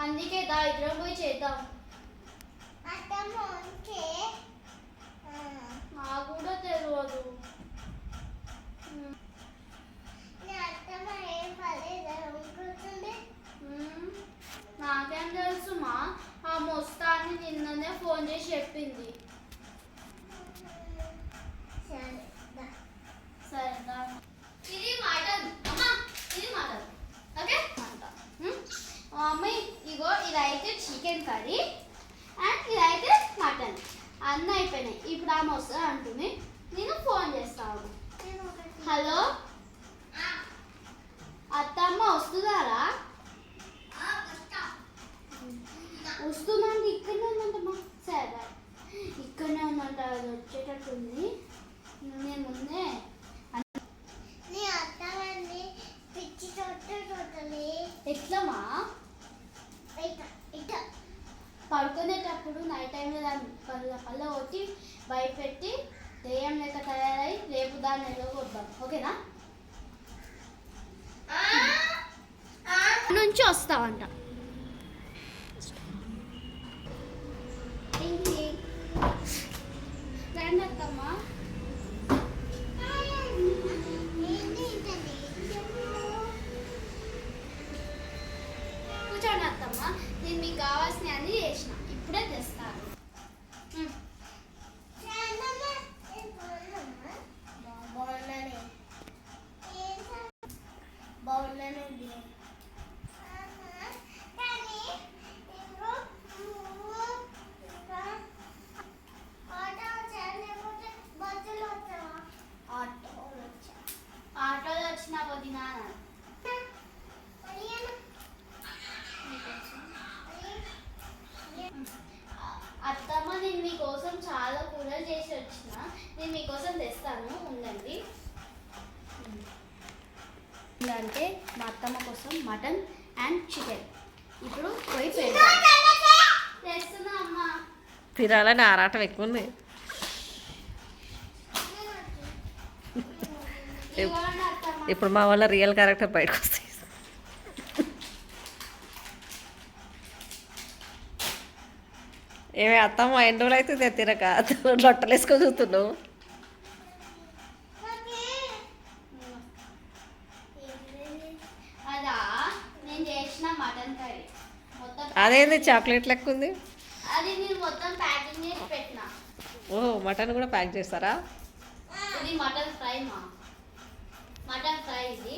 అందుకే దా ఇద్దరం పోయి చేద్దాం. మాకు కూడా తెలియదు అన్నీ అయిపోయినాయి. ఇప్పుడు ఆమె వస్తుంది అంటుంది. నేను ఫోన్ చేస్తాను హలో? అత్తమ్మ వస్తున్నారా? వస్తుందంటే ఇక్కడనే ఉందంటమ్మా. సరే. ఇక్కడనే ఉందంట అది వచ్చేటట్టుంది. నేను ముందే. నీ పడుకునేటప్పుడు నైట్ టైంలో దాన్ని కళ్ళ కళ్ళ కొట్టి భయపెట్టి దెయ్యం లెక్క తయారై రేపు దాన్ని కొద్దాం ఓకేనా? నుంచి వస్తావంట. నేను మీకు కావాల్సిన అన్ని చేసిన. ఇప్పుడే తెలుసు మా అత్తమ్మ కోసం మటన్ అండ్ చికెన్. ఇప్పుడు పోయి పెడతాం తెస్తున్నా అమ్మా. తినాలని ఆరాటం ఎక్కువ ఉంది. ఇప్పుడు మా వాళ్ళ రియల్ క్యారెక్టర్ బయటకు వస్తాయి. ఏమే అత్తమ్మ ఎన్ని రోజులు అయితే తినక? లొట్టలు వేసుకొని చూస్తున్నావు అదా నేను చేసిన మటన్ కర్రీ మొత్తం అదేంది చాక్లెట్ లెక్క ఉంది? అది నేను మొత్తం ప్యాకింగ్ చేసి పెట్టిన. ఓ మటన్ కూడా ప్యాక్ చేస్తారా? ఇది మటన్ ఫ్రై మా. మటన్ ఫ్రై ఇది.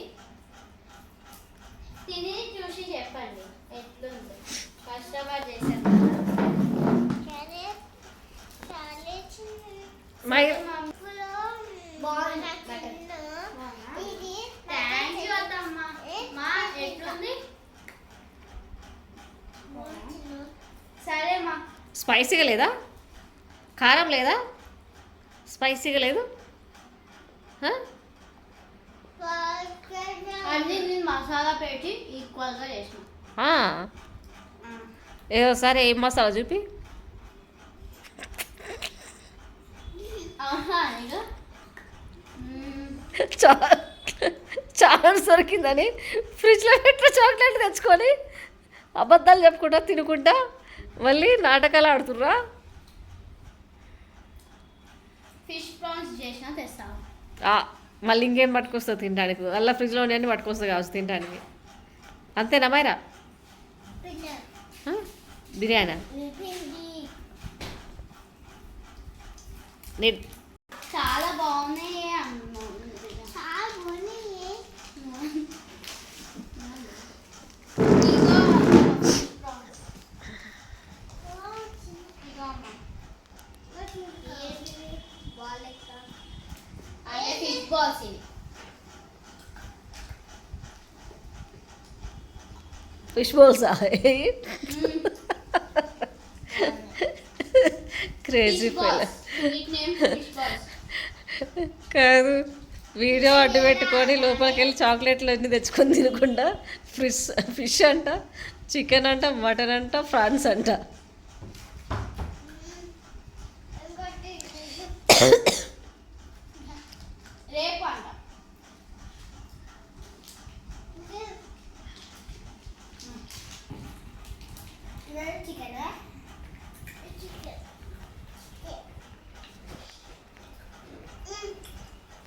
తిని చూసి చెప్పండి ఎట్లుంది? కష్టపడి చేశాను మా బాగుంది మటన్. ఇది థ్యాంక్ యూ అత్తమ్మ మా ఎట్లుంది సరే స్పైసీగా లేదా? కారం లేదా? స్పైసీగా లేదు? హ? అన్ని నేను మసాలా పెట్టి ఈక్వల్గా చేసిన. ఆ. ఏదోసారి ఏం మసాలా చూపి. ఆహా ఇక మ్మ్. చా- ఛాన్స్ దొరికిందని ఫ్రిడ్జ్లో పెట్టిన చాక్లెట్ తెచ్చుకొని అబద్ధాలు చెప్పుకుంటా తినుకుంటా. మళ్ళీ నాటకాలు ఆడుతుర్రా? ఫిష్ ప్రాన్స్ చేసిన మళ్ళీ ఇంకేం పట్టుకొస్తావు తినడానికి? అలా ఫ్రిడ్జ్లో ఉన్నాయని పట్టుకొస్తా కావచ్చు తినడానికి. అంతేనా మైరా? బిర్యానా. చాలా బాగున్నాయి. అంటే ఫిష్ బాల్స్ క్రేజీ పిల్ల కాదు. వీడియో అడ్డు పెట్టుకొని లోపలికి వెళ్ళి చాక్లెట్లు అన్ని తెచ్చుకొని తినకుండా ఫిష్ ఫిష్ అంట చికెన్ అంట మటన్ అంట ఫ్రాన్స్ అంట రేపు అంట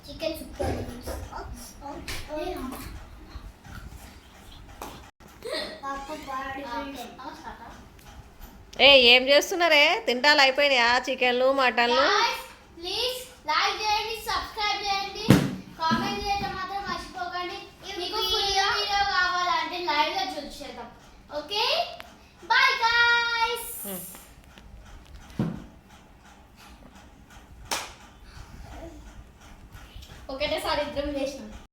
చికెన్ సూపర్ ఏ ఏం చేస్తున్నారే? తింటాలు అయిపోయినాయా? చికెన్లు మటన్లు? ప్లీజ్ లైక్ చేయండి సబ్స్క్రైబ్ చేయండి. కామెంట్ చేయడం మాత్రం మర్చిపోకండి. మీకు వీడియో వీడియో కావాలంటే లైవ్గా చూసేద్దాం ఓకే.